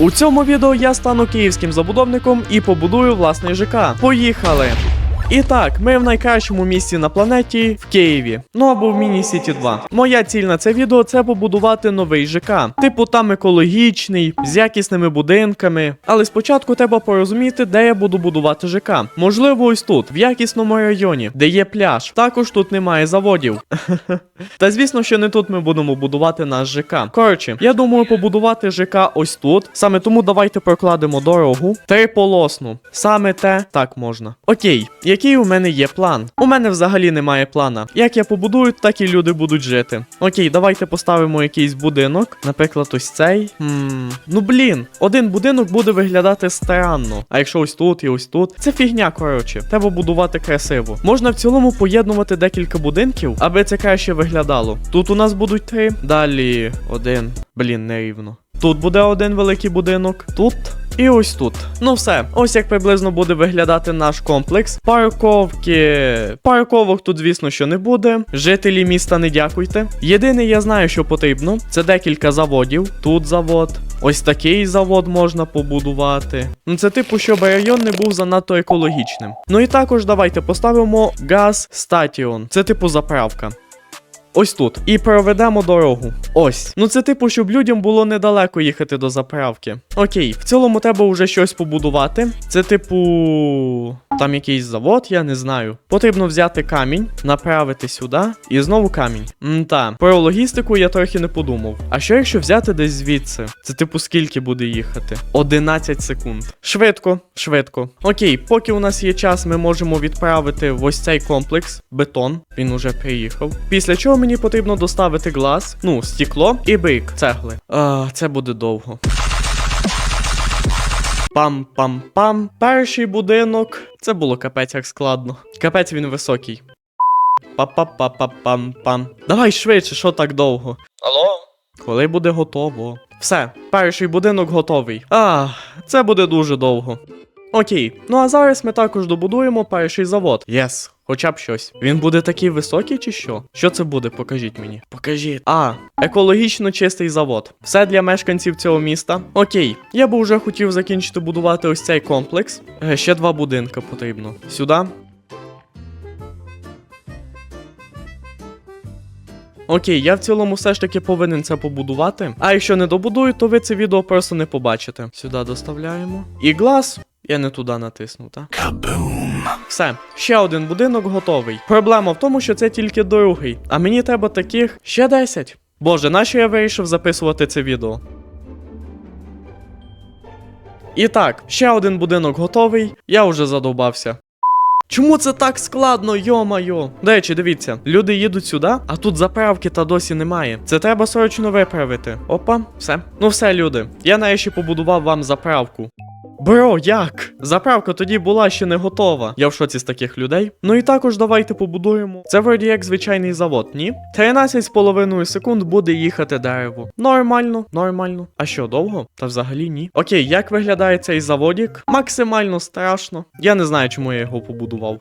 У цьому відео я стану київським забудовником і побудую власний ЖК. Поїхали! І так, ми в найкращому місці на планеті в Києві. Ну або в Міні Сіті 2. Моя ціль на це відео це побудувати новий ЖК. Типу там екологічний, з якісними будинками. Але спочатку треба порозуміти, де я буду будувати ЖК. Можливо, ось тут, в якісному районі, де є пляж. Також тут немає заводів. Та звісно, що не тут ми будемо будувати наш ЖК. Коротше, я думаю побудувати ЖК ось тут. Саме тому давайте прокладемо дорогу. Триполосну. Саме те так можна. Окей, який у мене є план? У мене взагалі немає плана. Як я побудую, так і люди будуть жити. Окей, давайте поставимо якийсь будинок. Наприклад, ось цей. Хм, ну блін, один будинок буде виглядати странно. А якщо ось тут і ось тут, це фігня, коротше. Треба будувати красиво. Можна в цілому поєднувати декілька будинків, аби це краще виглядало. Тут у нас будуть три. Далі один. Блін, нерівно. Тут буде один великий будинок. Тут. І ось тут. Ну все, ось як приблизно буде виглядати наш комплекс. Парковки. Парковок тут, звісно, що не буде. Жителі міста не дякуйте. Єдине, я знаю, що потрібно, це декілька заводів. Тут завод. Ось такий завод можна побудувати. Ну це типу, щоб район не був занадто екологічним. Ну і також давайте поставимо газ статіон. Це типу заправка. Ось тут. І проведемо дорогу. Ось. Ну це типу, щоб людям було недалеко їхати до заправки. Окей, в цілому треба вже щось побудувати. Це типу. Там якийсь завод, я не знаю. Потрібно взяти камінь, направити сюди і знову камінь. Мта, про логістику я трохи не подумав. А що якщо взяти десь звідси? Це типу скільки буде їхати? 11 секунд. Швидко, швидко. Окей, поки у нас є час, ми можемо відправити в ось цей комплекс бетон. Він уже приїхав. Після чого мені потрібно доставити глаз, ну, стекло і бик, цегли. А, це буде довго. Пам-пам-пам. Перший будинок. Це було капець як складно. Капець він високий. Па-па-па-па-пам-пам. Давай швидше, що так довго. Алло? Коли буде готово? Все, перший будинок готовий. А, це буде дуже довго. Окей, ну а зараз ми також добудуємо перший завод. Єс, хоча б щось. Він буде такий високий чи що? Що це буде? Покажіть мені. Покажіть. А, екологічно чистий завод. Все для мешканців цього міста. Окей, я би вже хотів закінчити будувати ось цей комплекс. Е, ще два будинки потрібно. Сюди. Окей, я в цілому все ж таки повинен це побудувати. А якщо не добудую, то ви це відео просто не побачите. Сюди доставляємо. І глаз. Я не туди натиснув, так? Кабум. Все, ще один будинок готовий. Проблема в тому, що це тільки другий, а мені треба таких ще 10. Боже, нащо я вирішив записувати це відео? І так, ще один будинок готовий, я вже задовбався. Чому це так складно, йо-майо? До речі, дивіться, люди їдуть сюди, а тут заправки та досі немає. Це треба срочно виправити. Опа, все. Ну все, люди. Я нарешті побудував вам заправку. Бро, як? Заправка тоді була ще не готова. Я в шоці з таких людей. Ну і також давайте побудуємо. Це вроді як звичайний завод, ні? 13,5 секунд буде їхати дерево. Нормально, нормально. А що, довго? Та взагалі ні. Окей, як виглядає цей заводік? Максимально страшно. Я не знаю, чому я його побудував.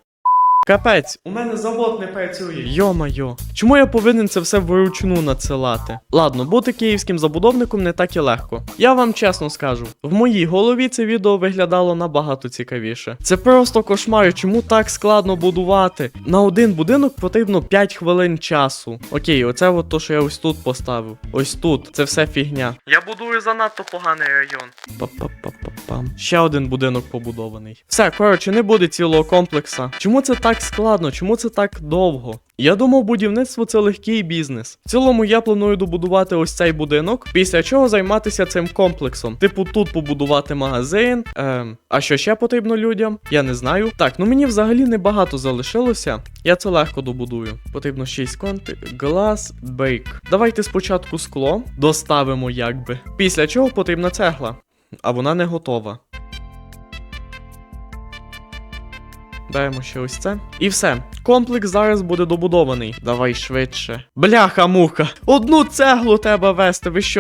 Капець, у мене завод не працює. Йо-майо. Чому я повинен це все вручну надсилати? Ладно, бути київським забудовником не так і легко. Я вам чесно скажу, в моїй голові це відео виглядало набагато цікавіше. Це просто кошмар, чому так складно будувати? На один будинок потрібно 5 хвилин часу. Окей, оце от то, що я ось тут поставив. Ось тут. Це все фігня. Я будую занадто поганий район. Па-па-па-па-пам. Ще один будинок побудований. Все, коротше, не буде цілого комплекса. Чому це так складно? Чому це так довго? Я думав, будівництво це легкий бізнес. В цілому я планую добудувати ось цей будинок, після чого займатися цим комплексом. Типу, тут побудувати магазин. Ем, а що ще потрібно людям? Я не знаю. Так, ну мені взагалі небагато залишилося. Я це легко добудую. Потрібно 6 конти. Глаз, бейк. Давайте спочатку скло доставимо, якби. Після чого потрібна цегла. А вона не готова. Даємо ще ось це. І все. Комплекс зараз буде добудований. Давай швидше. Бляха-муха. Одну цеглу треба вести, ви що?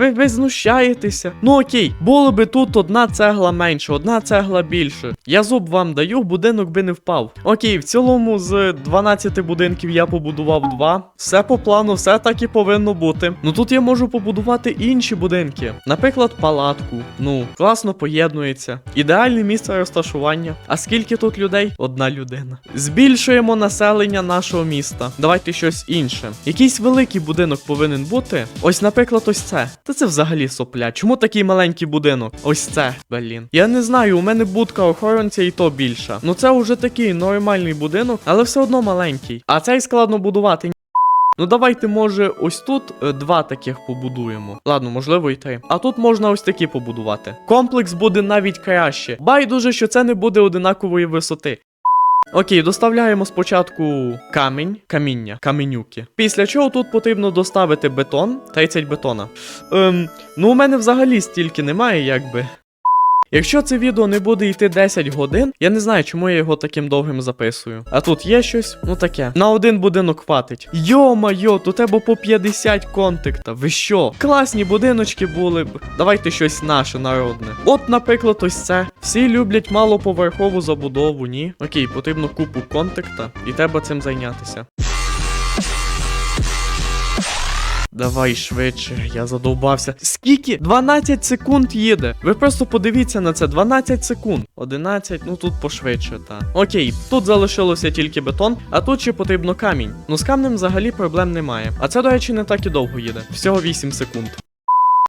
Ви, ви знущаєтеся. Ну окей, було би тут одна цегла менше, одна цегла більше. Я зуб вам даю, будинок би не впав. Окей, в цілому з 12 будинків я побудував два. Все по плану, все так і повинно бути. Ну тут я можу побудувати інші будинки. Наприклад, палатку. Ну, класно поєднується. Ідеальне місце розташування. А скільки тут людей? Одна людина. Збільшуємо населення нашого міста. Давайте щось інше. Якийсь великий будинок повинен бути. Ось, наприклад, ось це. Та це взагалі сопля. Чому такий маленький будинок? Ось це. Блін. Я не знаю, у мене будка охоронця і то більша. Ну це вже такий нормальний будинок, але все одно маленький. А цей складно будувати. Ну давайте, може, ось тут е, два таких побудуємо. Ладно, можливо, і три. А тут можна ось такі побудувати. Комплекс буде навіть краще. Байдуже, що це не буде одинакової висоти. Окей, доставляємо спочатку камінь, каміння, каменюки. Після чого тут потрібно доставити бетон, 30 бетона. Ем, ну у мене взагалі стільки немає, якби. Якщо це відео не буде йти 10 годин, я не знаю, чому я його таким довгим записую. А тут є щось, ну таке. На один будинок хватить. Йо-майо, тут треба по 50 контакта. Ви що? Класні будиночки були б. Давайте щось наше народне. От, наприклад, ось це. Всі люблять малоповерхову забудову, ні? Окей, потрібно купу контакта, і треба цим зайнятися. Давай швидше, я задовбався. Скільки? 12 секунд їде. Ви просто подивіться на це, 12 секунд. 11, ну тут пошвидше, та. Окей, тут залишилося тільки бетон, а тут ще потрібно камінь. Ну з камнем взагалі проблем немає. А це, до речі, не так і довго їде. Всього 8 секунд.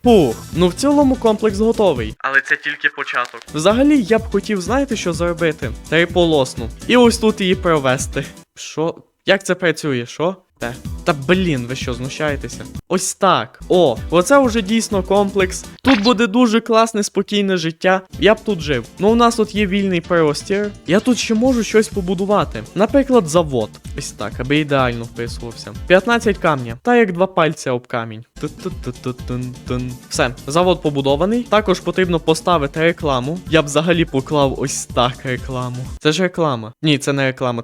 Фух, ну в цілому комплекс готовий. Але це тільки початок. Взагалі, я б хотів, знаєте, що зробити? Триполосну. І ось тут її провести. Що? Як це працює? Що? Те. Та блін, ви що, знущаєтеся? Ось так. О, оце вже дійсно комплекс. Тут буде дуже класне, спокійне життя. Я б тут жив. Ну, у нас тут є вільний простір. Я тут ще можу щось побудувати. Наприклад, завод. Ось так, аби ідеально вписувався. 15 камня. Та як два пальця об камінь. Все, завод побудований. Також потрібно поставити рекламу. Я б взагалі поклав ось так рекламу. Це ж реклама. Ні, це не реклама.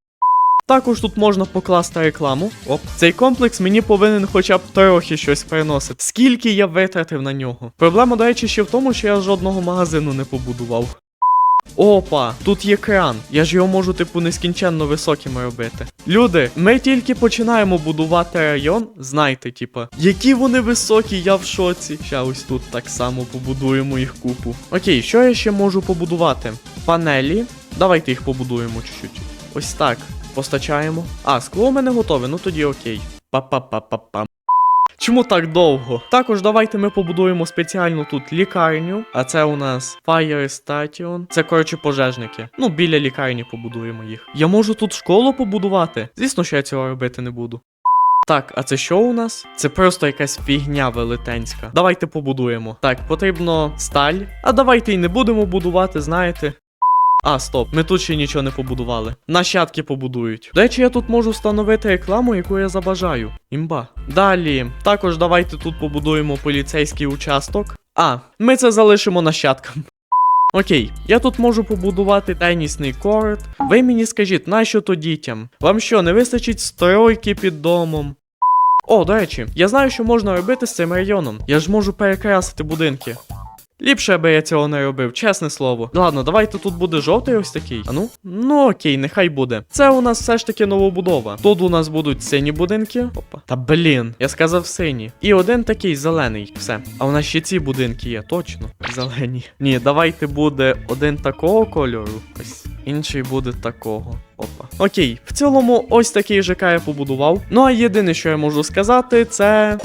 Також тут можна покласти рекламу. Оп. Цей комплекс мені повинен хоча б трохи щось приносити. Скільки я витратив на нього? Проблема, до речі, ще в тому, що я жодного магазину не побудував. Опа, тут є кран. Я ж його можу, типу, нескінченно високим робити. Люди, ми тільки починаємо будувати район. Знайте, типа, які вони високі, я в шоці. Ща ось тут так само побудуємо їх купу. Окей, що я ще можу побудувати? Панелі. Давайте їх побудуємо чуть-чуть. Ось так. Постачаємо. А, скло у мене готове, ну тоді окей. Па-па-па-па-па. Чому так довго? Також давайте ми побудуємо спеціальну тут лікарню. А це у нас Fire Station. Це коротше пожежники. Ну, біля лікарні побудуємо їх. Я можу тут школу побудувати. Звісно, що я цього робити не буду. Так, а це що у нас? Це просто якась фігня велетенська. Давайте побудуємо. Так, потрібно сталь. А давайте й не будемо будувати, знаєте. А, стоп, ми тут ще нічого не побудували. Нащадки побудують. До речі, я тут можу встановити рекламу, яку я забажаю. Імба. Далі, також давайте тут побудуємо поліцейський участок. А, ми це залишимо нащадкам. Окей, я тут можу побудувати тенісний корт. Ви мені скажіть, нащо то дітям? Вам що, не вистачить стройки під домом? О, до речі, я знаю, що можна робити з цим районом. Я ж можу перекрасити будинки. Ліпше, аби я цього не робив, чесне слово. Ладно, давайте тут буде жовтий ось такий. А ну? Ну окей, нехай буде. Це у нас все ж таки новобудова. Тут у нас будуть сині будинки. Опа. Та блін, я сказав сині. І один такий зелений. Все. А у нас ще ці будинки є, точно. Зелені. Ні, давайте буде один такого кольору. Ось. Інший буде такого. Опа. Окей, в цілому, ось такий ЖК я побудував. Ну а єдине, що я можу сказати, це.